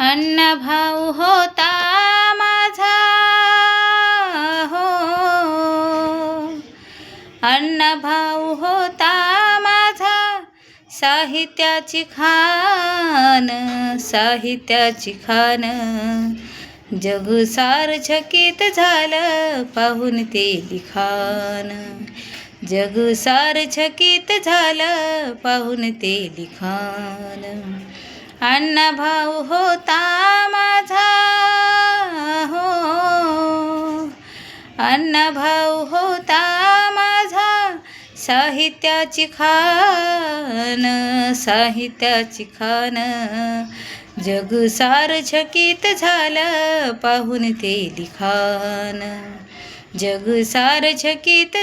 अन्नभाऊ भाऊ होता माझा हो. अण्णा भाऊ होता माझा साहित्याची खान साहित्याची खान. जग सार झालं पाहून ते लिखाण. जग सार झालं पाहून ते लिखाण. अण्णा भाऊ होता माझा हो. अण्णा भाऊ होता माझा साहित्याची खान साहित्याची खान. जग सार झालं पाहून ते लिखाण. जग सार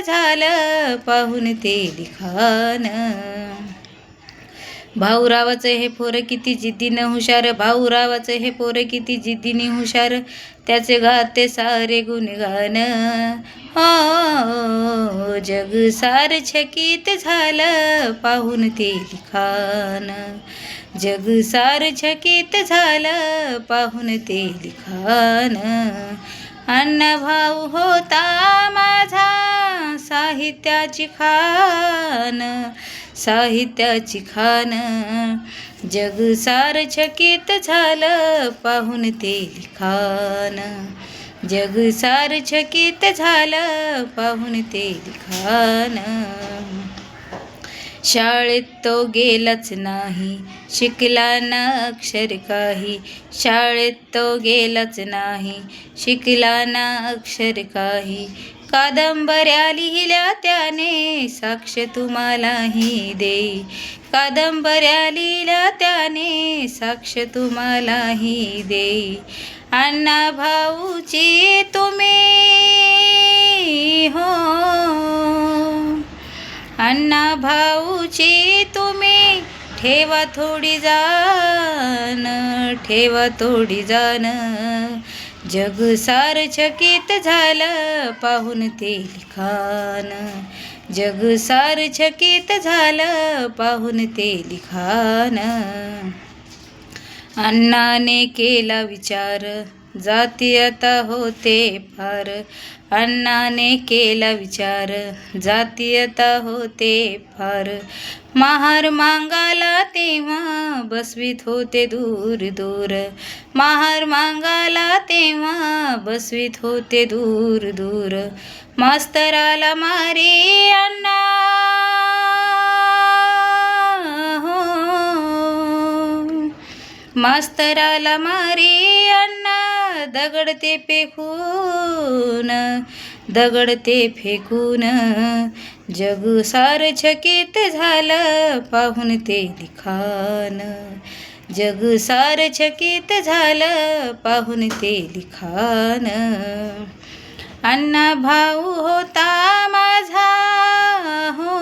झालं पाहून ते लिखाण. भाऊरावाचं हे पोरं किती जिद्दीनं हुशार भाऊरावाचं हे पोरं किती जिद्दीने हुशार. त्याचे गाते सारे गुणगान. हो जग सार छकीत झालं पाहून ते लिखाण. जग सार छकीत झालं पाहून ते लिखाण. अन्न भाऊ होता माझा साहित्याची खान. साहित्याची खान. जग सार झालं पाहून ते लिखाण. जग सार झालं पाहून ते लिखाण. शाळेत तो गेलाच नाही शिकला ना अक्षर काही. शाळेत तो गेलाच नाही शिकला ना अक्षर काही. कादंबऱ्या लिहिल्या त्याने साक्ष तुम्हालाही देई. कादंबऱ्या लिहिल्या त्याने साक्ष तुम्हालाही देई. अण्णा भाऊची तुम्ही हो. अण्णा भाऊची तुम्ही ठेवा थोडी जाण ठेवा थोडी जाण. जग सार छकित झालं पाहून ते लिखाण. जग सार छकित झालं पाहून ते लिखाण. अण्णाने केला विचार. जातीयता होते फार. अण्णाने केला विचार जातीयता होते फार. महार मांगाला तेव्हा बसवीत होते दूर दूर. महार मांगाला तेव्हा बसवीत होते दूर दूर. मास्तराला मारे अण्णा. हो. मास्तराला मारे दगड ते फेकून दगड ते फेकून. जग सार चकित झालं पाहून ते लिखाण. जग सार चकित झालं पाहून ते लिखाण. अण्णा भाऊ होता माझा हो.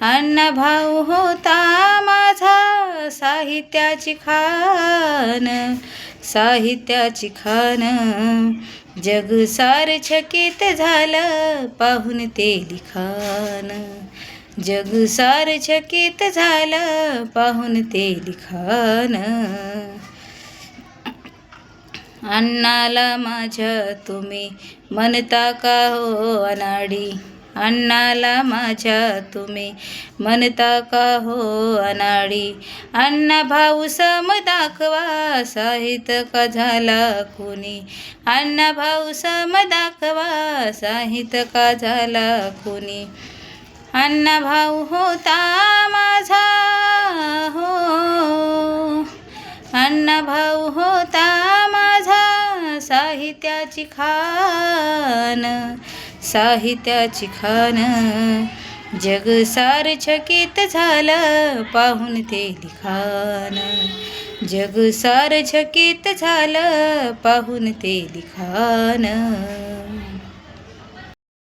अण्णा भाऊ होता माझा साहित्याची खान. साहित्याची खान. जग सार झालं पाहून ते लिखाण. जग सार झालं पाहून ते लिखाण. अण्णाला माझ्या तुम्ही म्हणता का हो अनाडी? अण्णाला माझ्या तुम्ही म्हणता का हो अनाडी अण्णा भाऊ सम दाखवा साहित्य का झाला कोणी अण्णा भाऊ सम दाखवा साहित्य का झाला कोणी अण्णा भाऊ होता माझा हो अण्णा भाऊ होता माझा साहित्याची खान साहित्याची खान. जग सार छकित झालं पाहून ते लिखाण. जग सार छकित झालं पाहून ते लिखाण.